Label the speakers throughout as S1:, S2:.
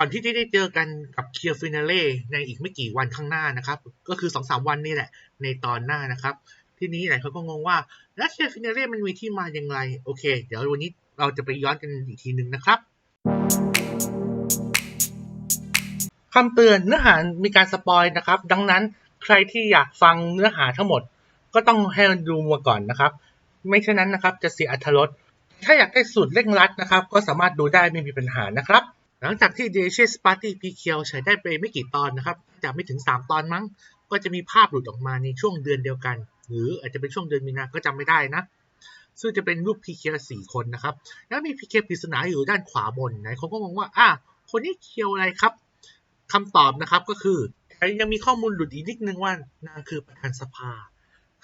S1: ก่อนที่จะได้เจอกันกับเคียร์ฟินาเล่ในอีกไม่กี่วันข้างหน้านะครับ ก็คือ2-3วันนี่แหละ ในตอนหน้านะครับ ทีนี้หลายคนก็งงว่าแล้วเคียร์ฟินาเล่มันมีที่มาอย่างไรโอเค เดี๋ยววันนี้เราจะไปย้อนกันอีกทีหนึ่งนะครับคำเตือนเนื้อหามีการสปอยนะครับ ดังนั้นใครที่อยากฟังเนื้อหาทั้งหมด ก็ต้องให้ดูมาก่อนนะครับ ไม่เช่นนั้นนะครับจะเสียอรรถรสถ้าอยากได้สูตรเร่งรัดนะครับ ก็สามารถดูได้ไม่มีปัญหานะครับ หลังจากที่ d e l i c i o u s Party p q ใช้ได้ไปไม่กี่ตอนนะครับจากไม่ถึง 3 ตอนมั้ง ก็จะมีภาพหลุดออกมาในช่วงเดือนเดียวกัน หรืออาจจะเป็นช่วงเดือนมีนาก็จำไม่ได้นะ ซึ่งจะเป็นรูป PK สี่คนนะครับ แล้วมี PK ปริศนาอยู่ด้านขวาบนไหนเขาก็งงว่าอะคนนี้เคียวอะไรครับคำตอบนะครับก็คือยังมีข้อมูลหลุดอีกนิดนึงว่านางคือประธานสภา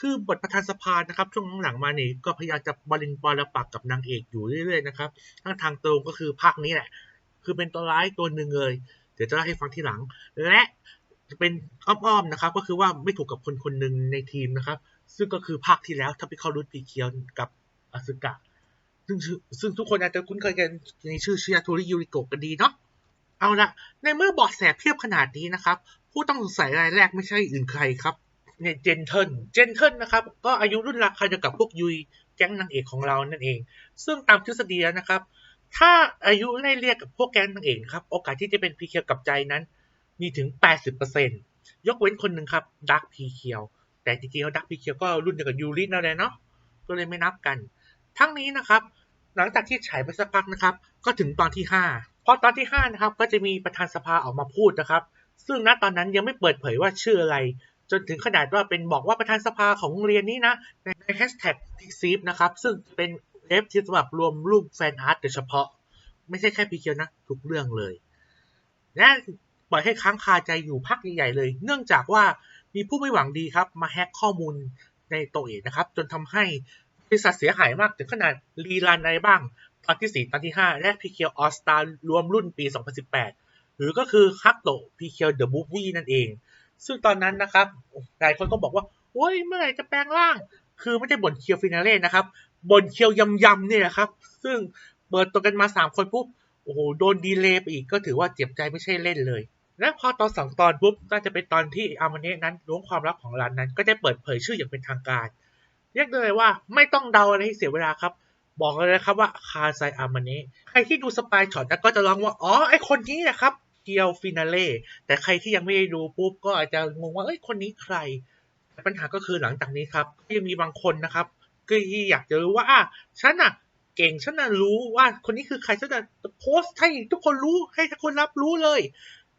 S1: คือบทประธานสภานะครับ ช่วงหลังๆมานี่ก็พยายามจะบริงปรปักกับนางเอกอยู่เรื่อยๆนะครับทั้งทางตรงก็คือภาคนี้แหละ คือเป็นตัวร้ายตัวหนึ่งเลย เดี๋ยวจะเล่าให้ฟังทีหลัง และเป็นอ้อมๆนะครับ ก็คือว่าไม่ถูกกับคนคนหนึ่งในทีมนะครับ ซึ่งก็คือภาคที่แล้วถ้าไปเข้ารุ่นปีเคียวกับอาซึกะซึ่งซึ่งทุกคนอาจจะคุ้นเคยกันในชื่อชิยาโทริยูริโกะกันดีเนาะเอาละในเมื่อบอดแสบเพียบขนาดนี้นะครับ ผู้ต้องสงสัยรายแรกไม่ใช่อื่นใครครับเนี่ยเจนเทิลเจนเทิลนะครับ ก็อายุรุ่นราคาเดียวกับพวกยุยแก๊งนางเอกของเรานั่นเอง ซึ่งตามทฤษฎีแล้วนะครับ ถ้าอายุไล่เรียกกับพวกแก๊งนางเอกครับ โอกาสที่จะเป็นพีเคียวกับใจนั้น มีถึง 80%ยกเว้นคนหนึ่งครับดักพีเคียว แต่จริงๆแล้วดักพีเคียวก็รุ่นเดียวกับยูรินั่นแหละเนาะก็เลยไม่นับกัน ทั้งนี้นะครับ หลังจากที่ฉายไปสักพักนะครับ ก็ถึงตอนที่ 5 พอตอนที่ 5 นะครับ ก็จะมีประธานสภาออกมาพูดนะครับ ซึ่งณตอนนั้นยังไม่เปิดเผยว่าชื่ออะไร จนถึงขนาดว่าเป็นบอกว่าประธานสภาของโรงเรียนนี้นะในแฮชแท็กทีซีฟนะครับซึ่งเป็น เอฟที่สำหรับรวมรูปแฟนอาร์ตโดยเฉพาะ ไม่ใช่แค่พีเคียวนะ ทุกเรื่องเลย และปล่อยให้ค้างคาใจอยู่พักใหญ่ๆเลย เนื่องจากว่ามีผู้ไม่หวังดีครับ มาแฮกข้อมูลในโตเอนะครับ จนทำให้บริษัทเสียหายมากถึงขนาดรีรันอะไรบ้าง ตอนที่ 4 ตอนที่ 5 และพีเคียวออสตารวมรุ่นปี 2018 หรือก็คือคัตโตพีเคียวเดอะมูฟวี่นั่นเอง ซึ่งตอนนั้นนะครับหลายคนก็บอกว่าโอ้ยเมื่อไหร่จะแปลงร่าง คือไม่ได้บ่นเคียวฟินาเล่นะครับ บนเคียวยำยำนี่แหละครับ ซึ่งเปิดตัวกันมา3คนปุ๊บโอ้โหโดนดีเลย์ไปอีกก็ถือว่าเจ็บใจไม่ใช่เล่นเลย และพอตอนสองตอนปุ๊บก็จะเป็นตอนที่อามาเนะนั้นล้วงความลับของร้านนั้น ก็จะเปิดเผยชื่ออย่างเป็นทางการ เรียกได้เลยว่าไม่ต้องเดาอะไรให้เสียเวลาครับ บอกเลยนะครับว่าคาไซอามาเนะใครที่ดูสปายช็อตก็จะร้องว่า อ๋อไอคนนี้นะครับเกียวฟินาเล่แต่ใครที่ยังไม่ได้ดูปุ๊บก็อาจจะงงว่าเอ้ยคนนี้ใคร ปัญหาก็คือหลังจากนี้ครับก็ยังมีบางคนนะครับ ก็อยากจะรู้ว่าอะฉันอะเก่งฉันน่ะรู้ว่าคนนี้คือใครฉันจะโพสต์ให้ทุกคนรู้ให้ทุกคนรับรู้เลย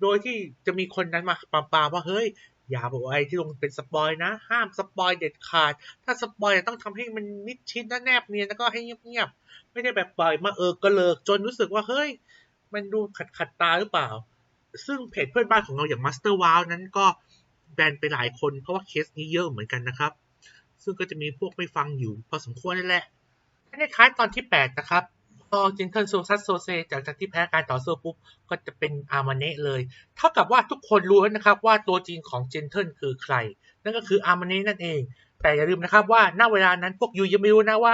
S1: โดยที่จะมีคนนั้นมาปามปาว่าเฮ้ยอย่าบอกว่าไอ้ที่ลงเป็นสปอยนะ ห้ามสปอยเด็ดขาด ถ้าสปอยต้องทำให้มันมิดชิดและแนบเนียนแล้วก็ให้เงียบๆไม่ได้แบบปล่อยมาเออกระเลิกจนรู้สึกว่าเฮ้ย มันดูขัดขัดตาหรือเปล่า ซึ่งเพจเพื่อนบ้านของเราอย่าง Master Wow นั้นก็แบนไปหลายคนเพราะว่าเคสนี้เยอะเหมือนกันนะครับ ซึ่งก็จะมีพวกไม่ฟังอยู่พอสมควรนั่นแหละในท้ายตอนที่ 8 นะครับ พอจินเทิลโซซัสโซเซจากจากที่แพ้การต่อสู้ปุ๊บ ก็จะเป็นอามาเนะเลย เท่ากับว่าทุกคนรู้แล้วนะครับว่าตัวจริงของเจนเทิลคือใคร นั่นก็คืออามาเนะนั่นเอง แต่อย่าลืมนะครับว่าณเวลานั้นพวกยูยังไม่รู้นะว่า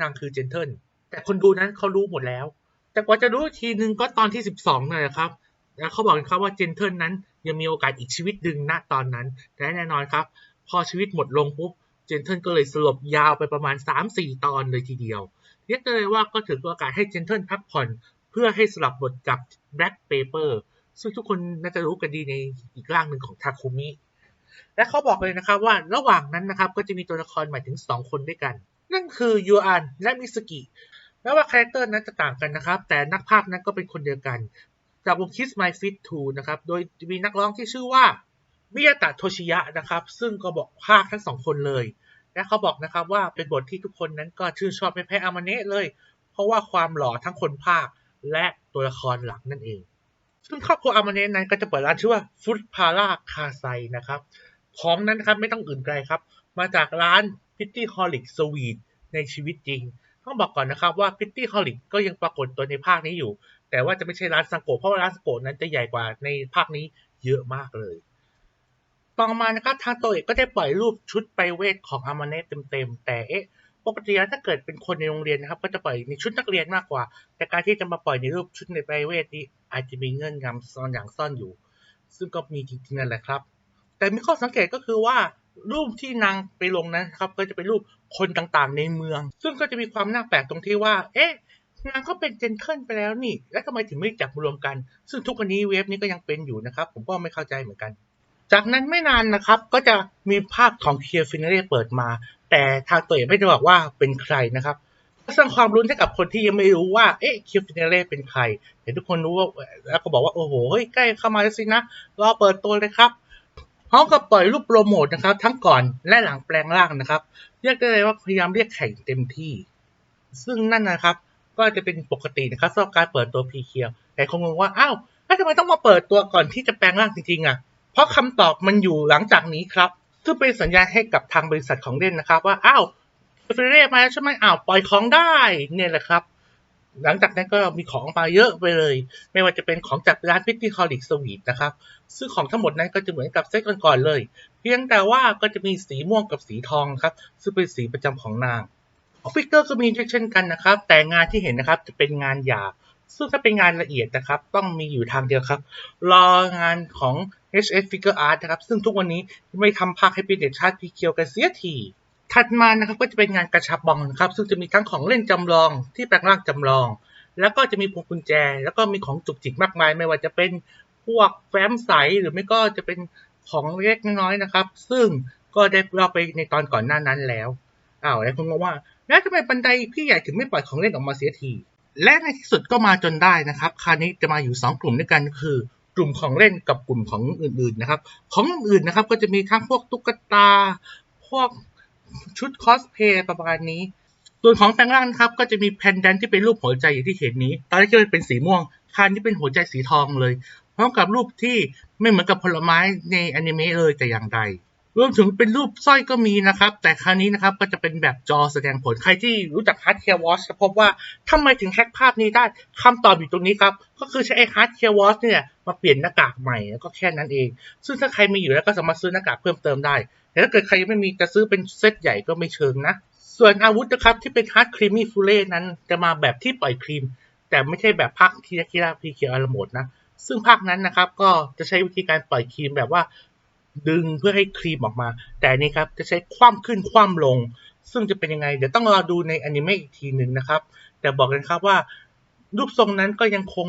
S1: นางคือเจนเทิลแต่คนดูนั้นเขารู้หมดแล้ว แต่กว่าจะรู้ทีนึงก็ตอนที่ 12นั่นแหละครับแล้วเขาบอกครับว่าเจนเทิลนั้นยังมีโอกาสอีกชีวิตหนึ่งณตอนนั้นแต่แน่นอนครับ พอชีวิตหมดลงปุ๊บ จนเทิลก็เลยสลบยาวไปประมาณ 3-4 ตอนเลยทีเดียว เรียกได้เลยว่าก็ถือโอกาสให้เจนเทิลพักผ่อน เพื่อให้สลับบทกับ Black Paper ซึ่งทุกคนน่าจะรู้กันดีในอีกร่างหนึ่งของทาคุมิ และเขาบอกเลยนะครับว่าระหว่างนั้นนะครับก็จะมีตัวละครใหม่ถึง 2 คนด้วยกัน นั่นคือยูอันและมิสกิแม้ว่าคาแรคเตอร์นั้นจะต่างกันนะครับ แต่นักภาคนั้นก็เป็นคนเดียวกัน จากวง Kiss My Fit 2นะครับ โดยมีนักร้องที่ชื่อว่า มิยาตะโทชิยะนะครับ ซึ่งก็บอกภาคทั้งสองคนเลย และเขาบอกนะครับว่าเป็นบทที่ทุกคนนั้นก็ชื่นชอบไม่แพ้อามาเนะเลย เพราะว่าความหล่อทั้งคนภาคและตัวละครหลักนั่นเอง ซึ่งครอบครัวอามาเนะนั้นก็จะเปิดร้านชื่อว่าฟุตพาราคาไซนะครับของนั้นนะครับไม่ต้องอื่นไกลครับ มาจากร้านพิตตี้ฮอลิกสวีทในชีวิตจริง ต้องบอกก่อนนะครับว่าพิตตี้ฮอลิกก็ยังปรากฏตัวในภาคนี้อยู่ แต่ว่าจะไม่ใช่ร้านซังโกเพราะว่าร้านซังโกนั้นจะใหญ่กว่าในภาคนี้เยอะมากเลย ต่อมานะครับทางโตเอะก็ได้ปล่อยรูปชุดไปเวทของอามาเนะเต็มๆแต่เอ๊ะปกติแล้วถ้าเกิดเป็นคนในโรงเรียนนะครับ ก็จะปล่อยในชุดนักเรียนมากกว่า แต่การที่จะมาปล่อยในรูปชุดในไพรเวทนี้อาจจะมีเงื่อนงำซ่อนอย่างซ่อนอยู่ ซึ่งก็มีจริงๆนั่นแหละครับ แต่มีข้อสังเกตก็คือว่ารูปที่นางไปลงนะครับ ก็จะเป็นรูปคนต่างๆในเมือง ซึ่งก็จะมีความน่าแปลกตรงที่ว่า เอ๊ะนางก็เป็นเจนเทิลไปแล้วนี่ แล้วทำไมถึงไม่จับรวมกัน ซึ่งทุกวันนี้เว็บนี้ก็ยังเป็นอยู่นะครับ ผมก็ไม่เข้าใจเหมือนกัน จากนั้นไม่นานนะครับ ก็จะมีภาพของเคียร์ฟินเล่เปิดมา แต่ทางตัวเองไม่ได้บอกว่าเป็นใครนะครับสร้างความรุ้นให้กับคนที่ยังไม่รู้ว่าเอ๊ะเคียร์ฟินเล่เป็นใครเห็นทุกคนรู้ว่าแล้วก็บอกว่าโอ้โหใกล้เข้ามาแล้วสินะรอเปิดตัวเลยครับพร้อมกับปล่อยรูปโปรโมทนะครับ ทั้งก่อนและหลังแปลงร่างนะครับเรียกได้เลยว่าพยายามเรียกแข่งเต็มที่ ซึ่งนั่นนะครับ ก็จะเป็นปกตินะครับสำหรับการเปิดตัวพีเคียวแต่คงงงว่าอ้าวแล้วทำไมต้องมาเปิดตัวก่อนที่จะแปลงร่างจริงๆอะ เพราะคำตอบมันอยู่หลังจากนี้ครับซึ่งเป็นสัญญาณให้กับทางบริษัทของเล่นนะครับว่าอ้าวเฟรเร่มาแล้วใช่ไหมอ้าวปล่อยของได้เนี่ยแหละครับหลังจากนั้นก็มีของมาเยอะไปเลย ไม่ว่าจะเป็นของจากร้านพิตตี้คอลิกสวีทนะครับซึ่งของทั้งหมดนั้นก็จะเหมือนกับเซตก่อนๆเลย เพียงแต่ว่าก็จะมีสีม่วงกับสีทองครับ ซึ่งเป็นสีประจำของนางฟิกเกอร์ก็มีเช่นกันนะครับ แต่งานที่เห็นนะครับจะเป็นงานหยาบ ซึ่งถ้าเป็นงานละเอียดนะครับ ต้องมีอยู่ทางเดียวครับ รองานของ HS Figure Art นะครับ ซึ่งทุกวันนี้ไม่ทำภาคให้เป็นเด็กชาติพีเคียวกันเสียทีถัดมานะครับก็จะเป็นงานกระชับบองนะครับ ซึ่งจะมีทั้งของเล่นจำลองที่แปลงร่างจำลอง แล้วก็จะมีพวงกุญแจ แล้วก็มีของจุกจิกมากมาย ไม่ว่าจะเป็นพวกแฟ้มใสหรือไม่ก็จะเป็นของเล็กน้อยนะครับ ซึ่งก็ได้เราไปในตอนก่อนหน้านั้นแล้วอ้าวแล้วคุณบอกว่า แล้วทำไมบันไดพี่ใหญ่ถึงไม่ปล่อยของเล่นออกมาเสียที และในที่สุดก็มาจนได้นะครับ คราวนี้จะมาอยู่ 2 กลุ่มด้วยกันคือกลุ่มของเล่นกับกลุ่มของอื่นๆนะครับ ของอื่นๆนะครับก็จะมีทั้งพวกตุ๊กตา พวกชุดคอสเพลย์ประมาณนี้ ส่วนของแปลงร่างนะครับก็จะมีแพนแดนที่เป็นรูปหัวใจอย่างที่เห็นนี้ ตอนแรกจะเป็นสีม่วงคราวนี้เป็นหัวใจสีทองเลย พร้อมกับรูปที่ไม่เหมือนกับผลไม้ในอนิเมะเลยแต่อย่างใด รวมถึงเป็นรูปสร้อยก็มีนะครับ แต่คราวนี้นะครับก็จะเป็นแบบจอแสดงผลใครที่รู้จัก Hard Care Watch จะพบว่าทำไมถึงแฮกภาพนี้ได้คำตอบอยู่ตรงนี้ครับ ก็คือใช้ไอ้ Hard Care Watch เนี่ยมาเปลี่ยนหน้ากากใหม่แล้วก็แค่นั้นเอง ซึ่งถ้าใครมีอยู่แล้วก็สามารถซื้อหน้ากากเพิ่มเติมได้ แต่ถ้าเกิดใครยังไม่มีจะซื้อเป็นเซตใหญ่ก็ไม่เชิงนะ ส่วนอาวุธนะครับที่เป็น Hard Creamy f u l e นั้นจะมาแบบที่ปล่อยครีม แต่ไม่ใช่แบบภาคคิราคิราพีเคียวอาร์โหมดนะซึ่งภาคนั้นนะครับก็จะใช้วิธีการปล่อยครีมแบบว่า ดึงเพื่อให้ครีมออกมา แต่นี่ครับจะใช้คว่ำขึ้นคว่ำลง ซึ่งจะเป็นยังไง เดี๋ยวต้องรอดูในอนิเมะอีกทีหนึ่งนะครับ แต่บอกกันครับว่า รูปทรงนั้นก็ยังคง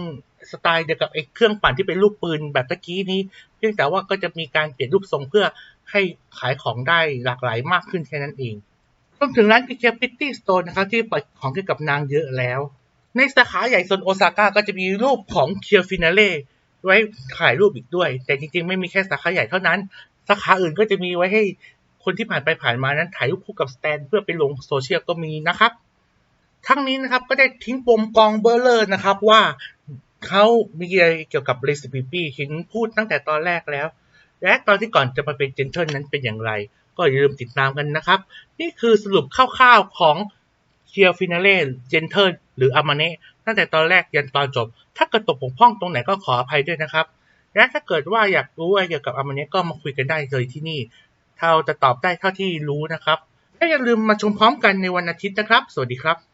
S1: สไตล์เดียวกับไอ้เครื่องปั่นที่เป็นรูปปืนแบบตะกี้นี้ เพียงแต่ว่าก็จะมีการเปลี่ยนรูปทรงเพื่อให้ขายของได้หลากหลายมากขึ้นแค่นั้นเองรวมถึงร้านกิเกียพิตตี้สโตร์นะครับที่ปล่อยของเกี่ยวกับนางเยอะแล้ว ในสาขาใหญ่โซนโอซาก้าก็จะมีรูปของเคียวฟินาเล่ ไว้ถ่ายรูปอีกด้วย แต่จริงๆ ไม่มีแค่สาขาใหญ่เท่านั้น สาขาอื่นก็จะมีไว้ให้คนที่ผ่านไปผ่านมานั้นถ่ายรูปคู่กับสแตนเพื่อไปลงโซเชียลก็มีนะครับ ทั้งนี้นะครับก็ได้ทิ้งปมกองเบอร์เลอร์นะครับว่าเขามีอะไรเกี่ยวกับเรซิปีปี้เห็นพูดตั้งแต่ตอนแรกแล้ว และตอนที่ก่อนจะมาเป็นเจนเทิลนั้นเป็นอย่างไร ก็อย่าลืมติดตามกันนะครับ นี่คือสรุปคร่าวๆของ เคียร์ฟินาเล่เจนเทิลหรืออามาเนะตั้งแต่ตอนแรกยันตอนจบ ถ้าเกิดตกบกพร่องตรงไหนก็ขออภัยด้วยนะครับ และถ้าเกิดว่าอยากรู้อะไรเกี่ยวกับอามาเนะก็มาคุยกันได้เลยที่นี่ เท่าจะตอบได้เท่าที่รู้นะครับและอย่าลืมมาชมพร้อมกันในวันอาทิตย์นะครับ สวัสดีครับ